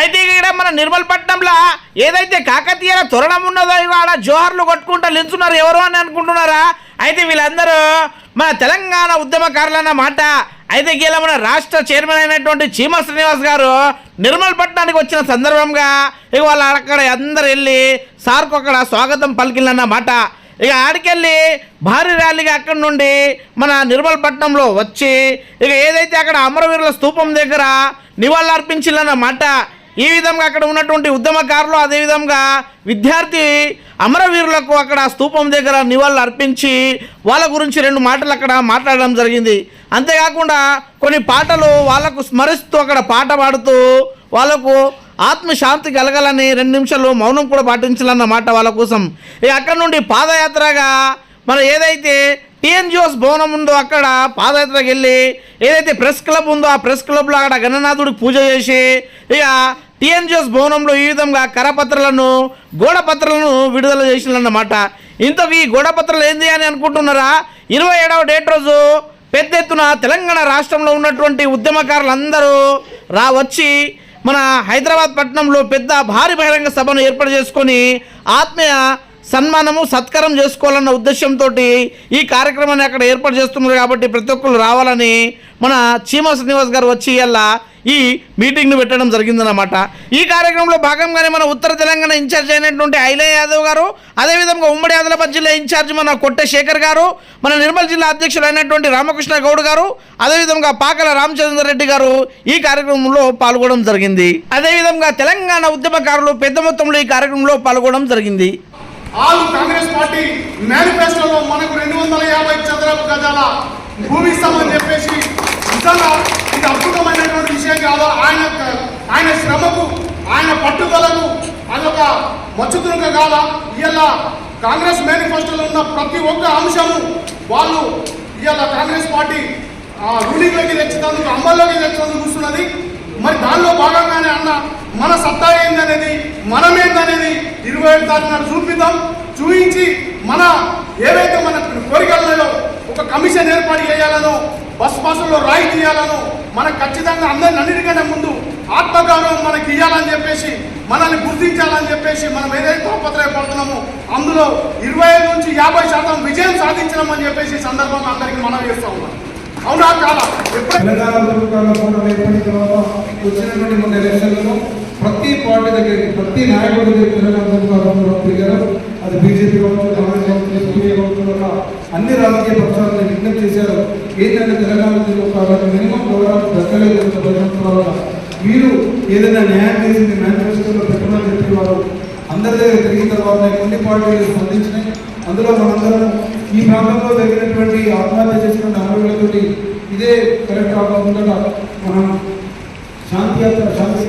అయితే ఇక్కడ మన నిర్మల్ పట్నంలో ఏదైతే కాకతీయ తొరణం ఉన్నదో ఇవాళ జోహర్లు కొట్టుకుంటా నిల్చున్నారు ఎవరు అని అనుకుంటున్నారా? అయితే వీళ్ళందరూ మన తెలంగాణ ఉద్యమకారులన్న మాట. అయితే గీల మన రాష్ట్ర చైర్మన్ అయినటువంటి చీమ శ్రీనివాస్ గారు నిర్మల్ పట్టణానికి వచ్చిన సందర్భంగా ఇక వాళ్ళు అక్కడ అందరు వెళ్ళి సార్కు అక్కడ స్వాగతం పలికిందన్న మాట. ఇక ఆడికెళ్ళి భారీ ర్యాలీగా అక్కడి నుండి మన నిర్మల్ పట్నంలో వచ్చి ఇక ఏదైతే అక్కడ అమరవీరుల స్తూపం దగ్గర నివాళులర్పించిందన్నమాట ఈ విధంగా అక్కడ ఉన్నటువంటి ఉద్యమకారులు అదేవిధంగా విద్యార్థి అమరవీరులకు అక్కడ స్తూపం దగ్గర నివాళులు అర్పించి వాళ్ళ గురించి రెండు మాటలు అక్కడ మాట్లాడడం జరిగింది. అంతేకాకుండా కొన్ని పాటలు వాళ్ళకు స్మరిస్తూ అక్కడ పాట పాడుతూ వాళ్ళకు ఆత్మశాంతి కలగాలని రెండు నిమిషాలు మౌనం కూడా పాటించాలన్నమాట వాళ్ళ కోసం. ఇక అక్కడ నుండి పాదయాత్రగా మన ఏదైతే టీఎన్జిఓస్ భవనం ఉందో అక్కడ పాదయాత్రకు వెళ్ళి ఏదైతే ప్రెస్ క్లబ్ ఉందో ఆ ప్రెస్ క్లబ్లో అక్కడ గణనాథుడికి పూజ చేసి ఇక టీఎన్జిఓస్ భవనంలో ఈ విధంగా కరపత్రాలను గోడపత్రాలను విడుదల చేసిందన్నమాట. ఇంతకు ఈ గోడపత్రాలు ఏంది అని అనుకుంటున్నారా? ఇరవై ఏడవ డేట్ రోజు పెద్ద ఎత్తున తెలంగాణ రాష్ట్రంలో ఉన్నటువంటి ఉద్యమకారులందరూ రా వచ్చి మన హైదరాబాద్ పట్టణంలో పెద్ద భారీ బహిరంగ సభను ఏర్పాటు చేసుకొని ఆత్మీయ సన్మానము సత్కారం చేసుకోవాలన్న ఉద్దేశంతో ఈ కార్యక్రమాన్ని అక్కడ ఏర్పాటు చేస్తున్నారు కాబట్టి ప్రతి ఒక్కరు రావాలని మన చీమ శ్రీనివాస్ గారు వచ్చి ఇలా ఈ మీటింగ్ను పెట్టడం జరిగిందన్నమాట. ఈ కార్యక్రమంలో భాగంగానే మన ఉత్తర తెలంగాణ ఇన్ఛార్జ్ అయినటువంటి ఐలయ్య యాదవ్ గారు అదేవిధంగా ఉమ్మడి ఆదిలాబాద్ జిల్లా ఇన్ఛార్జ్ మన కొట్టె శేఖర్ గారు మన నిర్మల్ జిల్లా అధ్యక్షులు అయినటువంటి రామకృష్ణ గౌడ్ గారు అదేవిధంగా పాకల రామచంద్ర రెడ్డి గారు ఈ కార్యక్రమంలో పాల్గొనడం జరిగింది. అదేవిధంగా తెలంగాణ ఉద్యమకారులు పెద్ద మొత్తంలో ఈ కార్యక్రమంలో పాల్గొనడం జరిగింది. ఆలు కాంగ్రెస్ పార్టీ మేనిఫెస్టోలో మనకు రెండు వందల యాభై చదరపు గజాల భూమి ఇస్తామని చెప్పేసి నిజంగా ఇది అద్భుతమైనటువంటి విషయం కాదు. ఆయన ఆయన శ్రమకు ఆయన పట్టుదలకు అదొక మచ్చుతునుక కాల ఇవాళ కాంగ్రెస్ మేనిఫెస్టోలో ఉన్న ప్రతి ఒక్క అంశము వాళ్ళు ఇవాళ కాంగ్రెస్ పార్టీ ఆ, రూలింగ్లోకి తెచ్చినందుకు అమల్లోకి తెచ్చినందుకు చూస్తున్నది. మరి దానిలో భాగంగానే అన్న మన సత్తా ఏందనేది మనమేందనేది ఇరవై ఏడు తారీఖున చూపిద్దాం. చూపించి మన ఏవైతే మన కోరికలలో ఒక కమిషన్ ఏర్పాటు చేయాలనో బస్ బస్సులో రాయి తీయాలనో మనకు ఖచ్చితంగా అందరిని అన్నిటికంటే ముందు ఆత్మగౌరవం మనకి ఇవ్వాలని చెప్పేసి మనల్ని గుర్తించాలని చెప్పేసి మనం ఏదైతే తాపత్రయపడుతున్నామో అందులో ఇరవై ఐదు నుంచి యాభై శాతం విజయం సాధించడం అని చెప్పేసి సందర్భంగా అందరికీ మనం చేస్తూ ఉన్నాం. అవునా కాదా? తెలంగాణ ప్రభుత్వాల కూటమి ఏర్పడిన తర్వాత వచ్చినటువంటి మొన్న ఎలక్షన్లలో ప్రతి పార్టీ దగ్గరికి ప్రతి నాయకుడి దగ్గర తెలంగాణ ప్రభుత్వాలు తిరిగారు. అది బీజేపీ కావచ్చు కాంగ్రెస్ కావచ్చు ఎస్పీఏ కావచ్చు అన్ని రాజకీయ పక్షాలను విజ్ఞప్తి చేశారు. ఏంటంటే తెలంగాణ ప్రభుత్వాలకు మినిమం గౌరవం దక్కలేదు వల్ల. మీరు ఏదైనా న్యాయం చేసింది మేనిఫెస్టోలో పెట్టమని చెప్పి వారు అందరి దగ్గర తిరిగిన తర్వాత కొన్ని పార్టీలు స్పందించినాయి? అందులో మనందరం ఈ ప్రాంతంలో జరిగినటువంటి ఆత్మహత్య చేసినటువంటి కాబట్టి ఇదే కరెక్ట్ కాకుండా మనం శాంతి యాత్ర శాంతి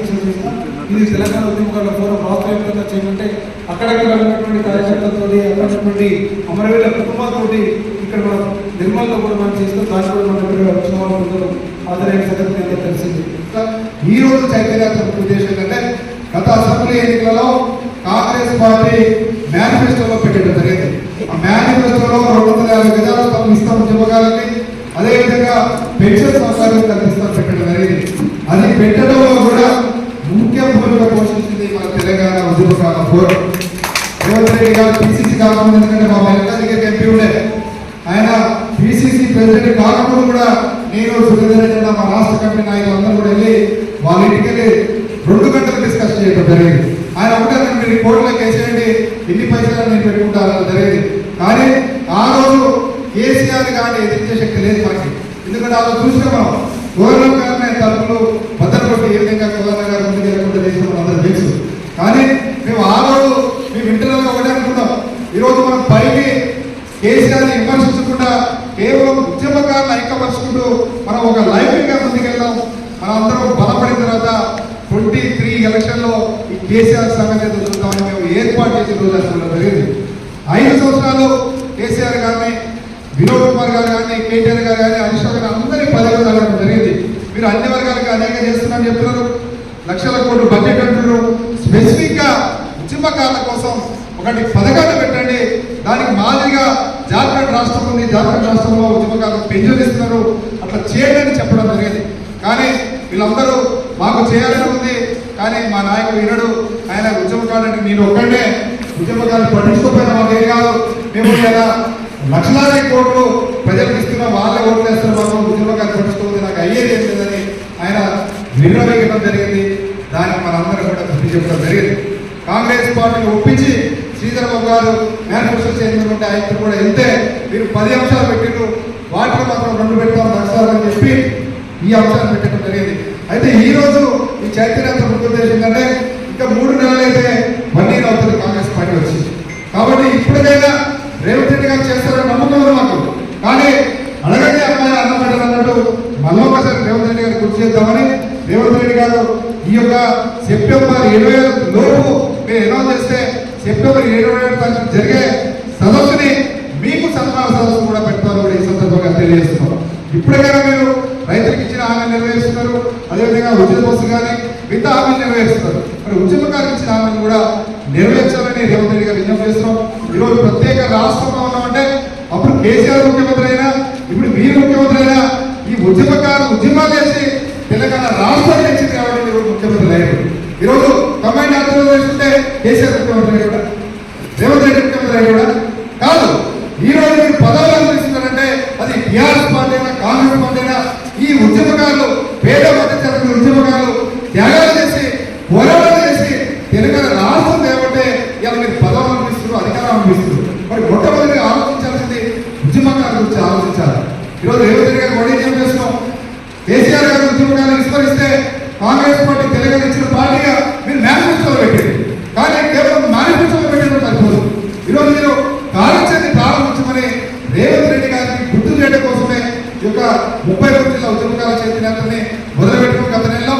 ఇది తెలంగాణ ఉద్యమకాల ఫోరం రాష్ట్రవ్యాప్తంగా చేయమంటే అక్కడక్కడ ఉన్నటువంటి కార్యకర్తలతో అక్కడ ఉన్నటువంటి అమరవీరుల కుటుంబాలతోటి ఇక్కడ మనం నిర్మల్లో కూడా మనం చేస్తాం దాని కూడా మనం ఉత్సవాలు ఆదరణ సంగతి తెలిసింది. ఈ రోజు చైతన్యాత్ర ఉద్దేశం ఏంటంటే గత అసెంబ్లీ ఎన్నికలలో కాంగ్రెస్ పార్టీ మేనిఫెస్టోలో పెట్టడం జరిగింది. ఆ మేనిఫెస్టోలో రెండు వందల యాభై గజాలు తమ ఇస్తామని పెన్షన్ సౌకర్యం కల్పిస్తాం పెట్టడం జరిగింది అది పెట్టడంలో కూడా ముఖ్య భూమిక పోషించింది మన తెలంగాణ ఉద్యమకాల ఫోరం రేవంత్ రెడ్డి గారు పిసిసి కాకముందు ఎందుకంటే మా వెనకాల ఎంపీ ఉండే. ఆయన పిసిసి ప్రెసిడెంట్ కాకముందు కూడా నేను సురేందర్ మా రాష్ట్ర కమిటీ నాయకులు అందరూ కూడా వెళ్ళి వాళ్ళ ఇంటికి వెళ్ళి రెండు గంటలు డిస్కస్ చేయడం జరిగింది. ఆయన ఒకటే మీరు కోర్టులోకి వేసేయండి. ఎన్ని పైసలు నేను పెట్టుకుంటారని జరిగింది. కానీ ఆ రోజు కేసీఆర్ కానీ ఎదిరించే శక్తి లేదు మనకి ఎందుకంటే అలా చూసుకున్నాం చూసిన మనం గవర్నర్ గారిని తలుపులు భద్రత ఏ విధంగా గవర్నర్ గారు ముందుకు వెళ్ళకుండా చేసిన అందరూ తెలుసు. కానీ మేము ఆ రోజు మేము ఇంటర్నల్గా ఒకటే అనుకున్నాం ఈరోజు మనం పైకి కేసీఆర్ విమర్శించకుండా కేవలం ఉద్యమకారులు ఐక్యపరుచుకుంటూ మనం ఒక లైఫ్గా ముందుకెళ్దాం. మనం అందరం బలపడిన తర్వాత ట్వంటీ త్రీ ఎలక్షన్లో ఈ కేసీఆర్ సంగతి చూద్దామని మేము ఏర్పాటు చేసిన రోజు అసలు జరిగింది. ఐదు సంవత్సరాలు కేసీఆర్ గారిని వినోద్ కుమార్ గారు కానీ కేటీఆర్ గారు కానీ హరీష్ గారు అందరినీ పదవి తగ్గడం జరిగింది. మీరు అన్ని వర్గాలకు అనేక చేస్తున్నారని చెప్తున్నారు. లక్షల కోట్లు బడ్జెట్ అంటున్నారు. స్పెసిఫిక్గా ఉద్యమకారుల కోసం ఒకటి పథకాలు పెట్టండి. దానికి మాదిరిగా జార్ఖండ్ రాష్ట్రం ఉంది. జార్ఖండ్ రాష్ట్రంలో ఉద్యమకారులు పెన్షన్ ఇస్తున్నారు. అట్లా చేయాలని చెప్పడం జరిగింది. కానీ వీళ్ళందరూ మాకు చేయాలని ఉంది. కానీ మా నాయకుడు వినడు. ఆయన ఉద్యమకారుడు నేను ఒక్కడే ఉద్యమకారులు పట్టించుకోకపోయినా మాకు ఏం కాదు. మేము ఇలా లక్షలాది కోట్లు ప్రజలకు ఇస్తున్న వాళ్ళే ఓట్లు వేస్తారు మాకు ఉద్యమకారులు పట్టించుకోకపోతే నాకు అయ్యేది ఏం లేదని ఆయన నిర్ణయించడం జరిగింది. దానికి మనందరూ కూడా బుద్ధి చెప్పడం జరిగింది. కాంగ్రెస్ పార్టీని ఒప్పించి శ్రీధరబాబు గారు మేనిఫెస్టో చేసినటువంటి ఆయన కూడా వెళ్తే మీరు పది అంశాలు పెట్టిండ్రు. వాటిలో మాత్రం రెండు పెడతాం లక్షలని చెప్పి ఈ అంశాలు పెట్టడం జరిగింది. అయితే ఈ ఈ చైతన్యంతో ఉద్దేశం ఏంటంటే ఇంకా మూడు నెలలైతే అయితే వన్ ఇయర్ అవుతుంది కాంగ్రెస్ పార్టీ వచ్చి కాబట్టి ఇప్పటికైనా రేవంత్ చేస్తారని నమ్మకం ఉంది మాకు. కానీ అడగండి అమ్మాయి అన్నమాట అన్నట్టు మళ్ళీ ఒకసారి రేవంత్ రెడ్డి గారు గుర్తు చేద్దామని రేవంత్ రెడ్డి గారు ఈ యొక్క సెప్టెంబర్ ఇరవై లోపు మీరు అనౌన్స్ చేస్తే సెప్టెంబర్ ఇరవై ఏడు తారీఖు జరిగే సదస్సుని మీకు సన్మాన సదస్సు కూడా పెడతారు కూడా ఈ సందర్భంగా తెలియజేస్తున్నాం. ఇప్పటికైనా మీరు రైతులకు ఇచ్చిన హామీ నెరవేరుస్తున్నారు. అదేవిధంగా ఉచిత బస్సు కానీ మిగతా హామీలు నెరవేరుస్తున్నారు. మరి ఉద్యమకారులకు ఇచ్చిన హామీని కూడా నెరవేర్చాలని రేవంత్ రెడ్డి గారు విజ్ఞప్తి చేస్తున్నాం. ఈరోజు ప్రత్యేక రాష్ట్రంలో ఉన్నామంటే అప్పుడు కేసీఆర్ ముఖ్యమంత్రి అయినా ఇప్పుడు మీరు ముఖ్యమంత్రి అయినా ఈ ఉద్యమకారు ఉద్యమాలు చేసి తెలంగాణ రాష్ట్రాన్ని తెచ్చింది కాబట్టి ఈరోజు ముఖ్యమంత్రి అయ్యారు. ఈరోజు కంబైన్ ఆంధ్రప్రదేశ్ ఉంటే కేసీఆర్ ముఖ్యమంత్రి అయ్యారు రేవంత్ రెడ్డి ముఖ్యమంత్రి అయ్యాడు కాదు ఈ రోజు మీరు పదవులు అనుభవిస్తున్నారంటే అది టీఆర్ఎస్ పార్టీ అయినా కాంగ్రెస్ పార్టీ అయినా ఈ ఉద్యమకారులు పేద మధ్య తరగతి ఉద్యమకారులు త్యాగాలు చేసి పోరాటాలు చేసి తెలంగాణ రాష్ట్రం తేవంటే ఇలా మీరు పదవులు అనిపిస్తున్నారు అధికారం అనిపిస్తున్నారు మరి మొట్టమొదటిగా ఆలోచించాల్సింది ఉద్యమకారుల గురించి ఆలోచించాలి ఈరోజు రేవంత్ రెడ్డి గారు మోడీ ఏం చేస్తున్నాం కేసీఆర్ గారు ఉద్యమకాలను విస్మరిస్తే కాంగ్రెస్ పార్టీ తెలంగాణ ఇచ్చిన పార్టీగా మీరు మేనిఫెస్టోలో పెట్టింది కానీ కేవలం మేనిఫెస్టోలో పెట్టడం సరిపోదు ఈరోజు మీరు కార్యాచరణ ప్రారంభించమని రేవంత్ రెడ్డి గారిని గుర్తు చేయడం కోసమే ఈ యొక్క ముప్పై రెండు జిల్లా ఉద్యమకాల చేతిని మొదలుపెట్టుకుని గత నెలలో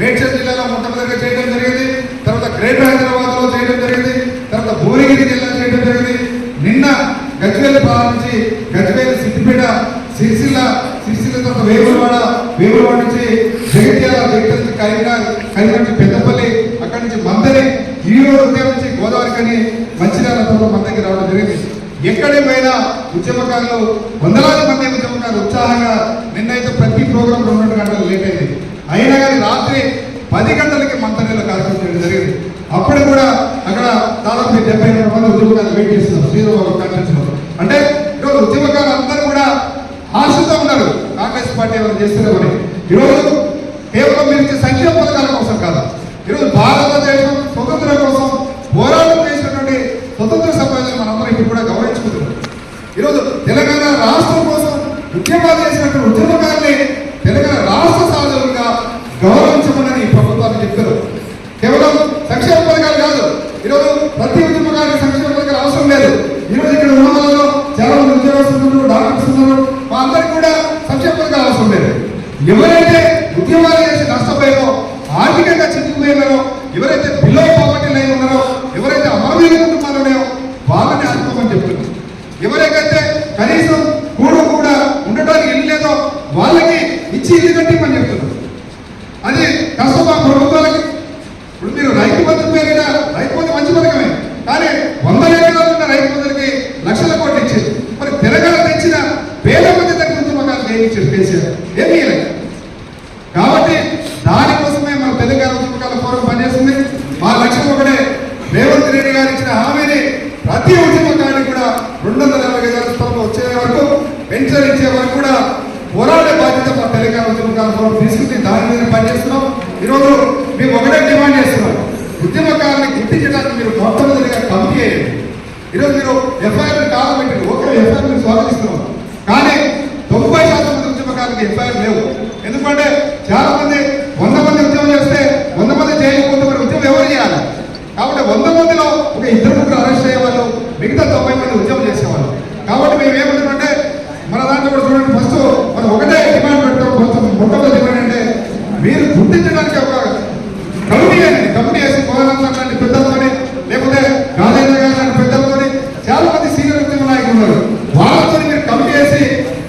మేడ్చల్ జిల్లాలో మొట్టమొదటిగా చేయడం జరిగింది. తర్వాత గ్రేటర్ హైదరాబాద్లో చేయడం జరిగింది. తర్వాత భువనగిరి జిల్లా చేయడం జరిగింది. నిన్న గజ్వేల్ ప్రారంభించి గజ్వేల్ సిద్దిపేట సిరిసిల్ల సిరిసిల్ల తర్వాత వేములవాడ వేములవాడ నుంచి జగిత్యాల జగిత్యాల నుంచి కరీంనగర్ కరీంనగర్ నుంచి పెద్దపల్లి అక్కడి నుంచి మందరి ఈ రోజు నుంచి గోదావరి కానీ మంచిర్యాల తర్వాత మన దగ్గర రావడం జరిగింది. ఎక్కడే పోయినా ఉద్యమకారులు వందలాది మంది ఉద్యమకారులు ఉత్సాహంగా నిన్నైతే ప్రతి ప్రోగ్రాం రెండు గంటలు లేట్ అయింది. అయినా కానీ రాత్రి పది గంటలకి మంతనీళ్ళ కార్యక్రమం చేయడం జరిగింది. అప్పుడు కూడా అక్కడ దాదాపు డెబ్బై రెండు మంది ఉద్యమకారులు వెయిట్ చేస్తున్నారు. శ్రీరాబాబు కాన్ఫరెన్స్లో అంటే ఈరోజు ఉద్యమకారులు అందరూ కూడా ఆశతో ఉన్నారు కాంగ్రెస్ పార్టీ ఎవరు ఈరోజు కేవలం మీరు ఇచ్చే సంక్షేమ పథకాల కోసం కాదు. ఈరోజు భారతదేశం స్వతంత్రం కోసం పోరాటం చేసినటువంటి స్వతంత్ర సమాజం మనందరం ఇప్పుడు కూడా గౌరవించుకుంటున్నాం. ఈరోజు తెలంగాణ రాష్ట్రం కోసం ఉద్యమాలు చేసినటువంటి ఉద్యమకారుల్ని తెలంగాణ రాష్ట్ర సహజంగా గౌరవించమని ఈ ప్రభుత్వాన్ని చెప్తారు కేవలం సంక్షేమ పథకాలు కాదు. ఈరోజు ప్రతి ఉద్యమకారునికి సంక్షేమ పథకాలు అవసరం లేదు. ఈరోజు ఇక్కడ ఉన్న వాళ్ళలో చాలా మంది ఉద్యోగస్తులు డాక్టర్స్ ఉన్నారు. మా అందరికి కూడా సంక్షేమ పథకాలు అవసరం లేదు ఎవరైతే ఉద్యమాలు చేసి నష్టపోయారో ఆర్థికంగా చిక్కుపోయారో ఎవరైతే బిలో పావర్టీ లైన్ ఉన్నారో ఎవరైతే అమరవీర కుటుంబాలు ఉన్నాయో వాళ్ళని ఆదుకోమని చెప్తున్నారు ఎవరికైతే కనీసం కూడు కూడా ఉండటానికి ఇల్లు లేదో వాళ్ళకి ఇచ్చి ఇల్లు కట్టిమని చెప్తున్నారు అది కష్టమా ప్రభుత్వాలకి ఇప్పుడు మీరు రైతు బంధు పేరిట రైతు బంధు మంచి పథకమే కానీ వందల ఎకరాలు ఉన్న రైతు బంధులకి లక్షల కోట్లు ఇచ్చింది మరి తెలంగాణ తెచ్చిన వేల మంది దగ్గర ఉద్యమకాలు ఏమి ఇచ్చారు కేసీఆర్ ఏమీ ఇవ్వలేదు కాబట్టి దానికోసమే మన తెలంగాణ ఉద్యమకాల ఫోరం పనిచేస్తుంది. మా లక్ష్యం ఒకటే రేవంత్ రెడ్డి గారు ఇచ్చిన హామీని ప్రతి ఉద్యమకాన్ని కూడా రెండు వందల యాభై ఐదు స్థలంలో వచ్చే వరకు పెన్షన్ ఇచ్చే వరకు కూడా పోరాడే బాధ్యత మా తెలంగాణ ఉద్యమకాల ఫోరం తీసుకుని దాని మీద పనిచేస్తున్నాం. ఈరోజు మేము ఒకటే డిమాండ్ చేస్తున్నాం. ఉద్యమకాలని గుర్తించడానికి మీరు మొట్టమొదటిగా కమిటీ అయ్యారు ఈరోజు మీరు ఎఫ్ఐఆర్ కాలం పెట్టారు ఓకే ఎఫ్ఐఆర్ స్వాగతిస్తున్నాం. కానీ మంది ఎఫ్ఐఆర్ లేవు. ఎందుకంటే చాలా మంది వంద మంది ఉద్యమం చేస్తే వంద మంది చేయకపోతే మరి ఉద్యమం ఎవరు చేయాలి? కాబట్టి వంద మందిలో ఒక ఇద్దరు ముగ్గురు అరెస్ట్ అయ్యేవాళ్ళు మిగతా తొంభై మంది ఉద్యమం చేసేవాళ్ళు. కాబట్టి మేము ఏమంటామంటే మన దాంట్లో కూడా చూడండి ఫస్ట్ మనం ఒకటే డిమాండ్ పెట్టాం కొంచెం మొట్టమొదటి డిమాండ్ అంటే మీరు గుర్తించడానికి ఒక కమిటీ అనేది కమిటీ వేసి కోదండ లాంటి పెద్దలతోని లేకపోతే రాజేంద్ర గారు లాంటి పెద్దలతోని చాలా మంది సీనియర్ ఉద్యమ నాయకులు ఉన్నారు వాళ్ళతో మీరు కమిటీ వేసి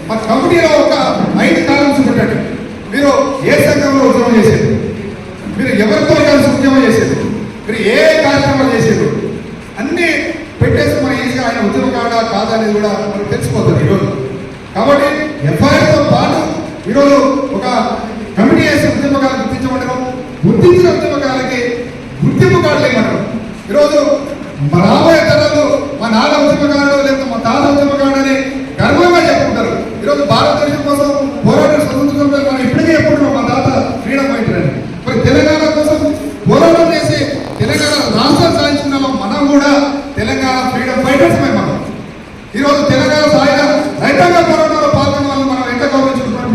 మా కమిటీలో ఒక ఐదు కాలమ్స్ పెట్టండి మీరు ఏ సంఘంలో ఉద్యమం చేసేది మీరు ఎవరితో కలిసి ఉద్యమం చేసేది మీరు ఏ కార్యక్రమాలు చేసేది అన్ని పెట్టేసి మన ఈజీగా ఆయన ఉద్యమం కాడా కాదా అనేది కూడా మనకు తెలిసిపోతుంది ఈరోజు. కాబట్టి ఎఫ్ఐఆర్తో పాటు ఈరోజు ఒక కమిటీ వేసి ఉద్యమకాలను గుర్తించబడడం గుర్తించిన ఉద్యమకాలకి గుర్తింపు కార్డులు ఇవ్వడం. ఈరోజు మా రాబోయే తరాలు మా నాన్న ఉద్యమకారుడు లేదా మా తాత ఉద్యమకారుడు అని గర్వంగా చెప్పుకుంటారు. ఈరోజు భారతదేశం కోసం పోరాటం స్వతంత్రం మనం ఇప్పటికే చెప్పుకుంటున్నాం మా తాత ఫ్రీడమ్ ఫైటర్ అని. మరి తెలంగాణ కోసం పోరాటం చేసి తెలంగాణ రాష్ట్రం సాధించిన మనం కూడా తెలంగాణ ఫ్రీడమ్ ఫైటర్స్ మనం ఈరోజు తెలంగాణ సాయుధ రైతాంగ పోరాటంలో పాల్గొన్న వాళ్ళు మనం ఎంత గౌరవించుకుంటున్నాం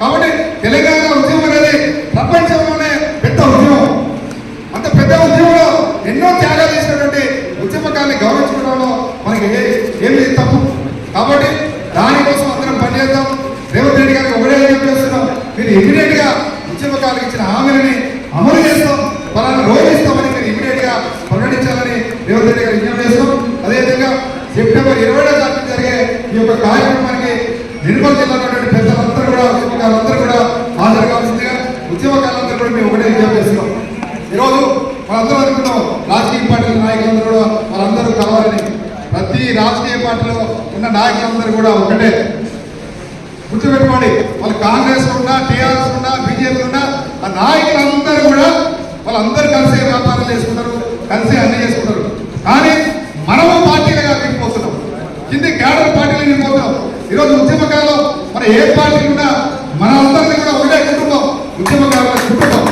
కాబట్టి తెలంగాణ ఉద్యమం అనేది ప్రపంచంలోనే పెద్ద ఉద్యమం అంత పెద్ద ఉద్యమంలో ఎన్నో త్యాగాలు చేసినటువంటి ఉద్యమకాన్ని గౌరవించుకోవడంలో మనకి ఏ- ఏమి తప్పు కాబట్టి దానికోసం అందరం పనిచేద్దాం రేవంత్ రెడ్డి గారికి ఒకటే చెప్పేస్తున్నాం మీరు ఇమీడియట్గా ఉద్యమకాలకు ఇచ్చిన హామీలని అమలు చేస్తాం పలానా రోజు ఇస్తామని మీరు ఇమీడియట్గా ప్రకటించాలని రేవంత్ రెడ్డి గారు విజ్ఞప్తి చేస్తాం అదేవిధంగా సెప్టెంబర్ ఇరవై తారీఖు జరిగే ఈ యొక్క కార్యక్రమానికి నిర్మల్ జిల్లా పెద్దలందరూ కూడా ఉద్యమకారులందరూ కూడా హాజరు కావాల్సిందిగా ఉద్యమకారులందరూ కూడా మేము ఒకటే విజ్ఞప్తి చేస్తున్నాం. ఈరోజు మనందరూ అనుకున్నాం రాజకీయ పార్టీల నాయకులందరూ కూడా వాళ్ళందరూ కావాలని. ప్రతి రాజకీయ పార్టీలో ఉన్న నాయకులందరూ కూడా ఒకటే. గుర్తుపెట్టుకోండి. వాళ్ళు కాంగ్రెస్ ఉన్నా టీఆర్ఎస్ ఉన్నా బీజేపీ ఉన్నా ఆ నాయకులందరూ కూడా వాళ్ళందరూ కలిసే వ్యాపారాలు చేసుకుంటారు కలిసే అన్ని చేసుకుంటారు. కానీ మనము పార్టీలుగా వెళ్ళిపోతున్నాం కింది క్యాడర్ పార్టీలు వెళ్ళిపోతున్నాం ఈరోజు ఉద్యమకాలంలో మన ఏ పార్టీ ఉన్నా మనందరినీ కూడా ఒకటే కుటుంబం ఉద్యమకాలం కుటుంబం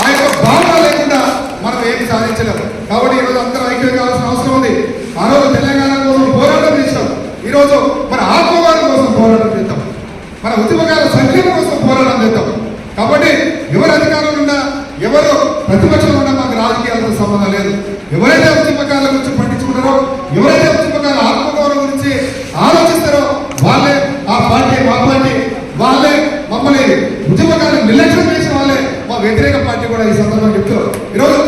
ఆ యొక్క భావన లేకుండా మనం ఏమి సాధించలేము కాబట్టి ఈరోజు అందరూ ఐక్యం కావాల్సిన అవసరం ఉంది ఆ రోజు తెలంగాణ కోసం పోరాటం చేశాం ఈరోజు మన ఆత్మవాదం కోసం పోరాటం చేద్దాం మన ఉద్యమకాల సంక్షేమం కోసం పోరాటం చేద్దాం కాబట్టి ఎవరు అధికారంలో ఉన్నా ఎవరు ప్రతిపక్షంలో ఉన్నా మాకు రాజకీయాలతో సంబంధం లేదు ఎవరైతే ఉద్యమకాల గురించి పట్టించుకుంటారో ఎవరైతే ఉద్యమకాల ఆత్మగౌరవం గురించి ఆలోచిస్తారో వాళ్ళే ఆ పార్టీ మా పార్టీ వాళ్ళే మమ్మల్ని ఉద్యమకాలను నిర్లక్ష్యం చేసిన వాళ్ళే మా వ్యతిరేక పార్టీ కూడా ఈ సందర్భంగా చెప్తున్నారు. ఈరోజు